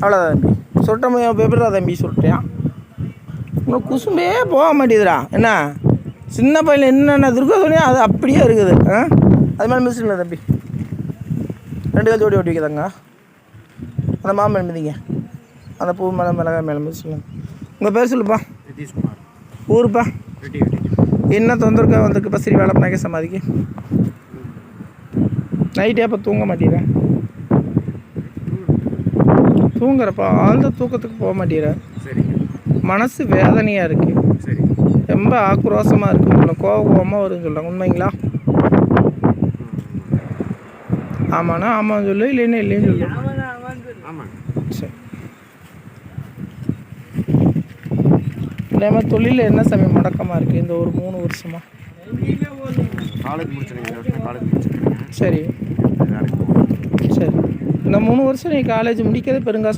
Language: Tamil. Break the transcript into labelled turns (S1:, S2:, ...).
S1: அவ்வளோதான் தம்பி. சுட்ட எப்படிடா தம்பி சுட்டியா இன்னும் குசும்பே போக மாட்டேதுடா என்ன? சின்ன பையன் என்னென்ன துர்கா சொன்னியோ அது அப்படியே இருக்குது. ஆ? அது மாதிரி மிஸ் இல்லை தம்பி. ரெண்டு கால் ஜோடி ஓட்டி வைக்கதாங்க. அந்த மாமன் மிதிங்க. அந்த பூ மேலே மிளகா மேலே மிஸ் சொல்லுங்க உங்கள் பேர் சொல்லுப்பா. ஊருப்பா? என்ன தொந்தரவுக்கு வந்திருக்கு? பஸ்ரி வேலை பண்ணாக்க சமாதிக்கு. நைட்டே அப்போ தூங்க மாட்டேங்கிறேன் தூங்குறப்பா ஆழ்ந்த தூக்கத்துக்கு போக மாட்டேங்கிறேன்
S2: சரிங்க
S1: மனசு வேதனையாக இருக்குது
S2: சரி.
S1: ரொம்ப ஆக்ரோஷமாக இருக்குது உங்களை கோவமாக வரும்னு சொல்கிறாங்க உண்மைங்களா? ஆமாண்ணா ஆமாம் சொல்லு இல்லைன்னா இல்லைன்னு சொல்லு. சரி. இல்லாமல் தொழிலில் என்ன சமயம் முடக்கமாக இருக்குது இந்த ஒரு மூணு வருஷமா.
S2: காலேஜ் முடிச்சிருங்க இந்த வருஷம் காலேஜ் முடிச்சிருக்கேன்
S1: சரி. சரி. இந்த மூணு வருஷம் நீ காலேஜ் முடிக்கிறது பெருங்காசு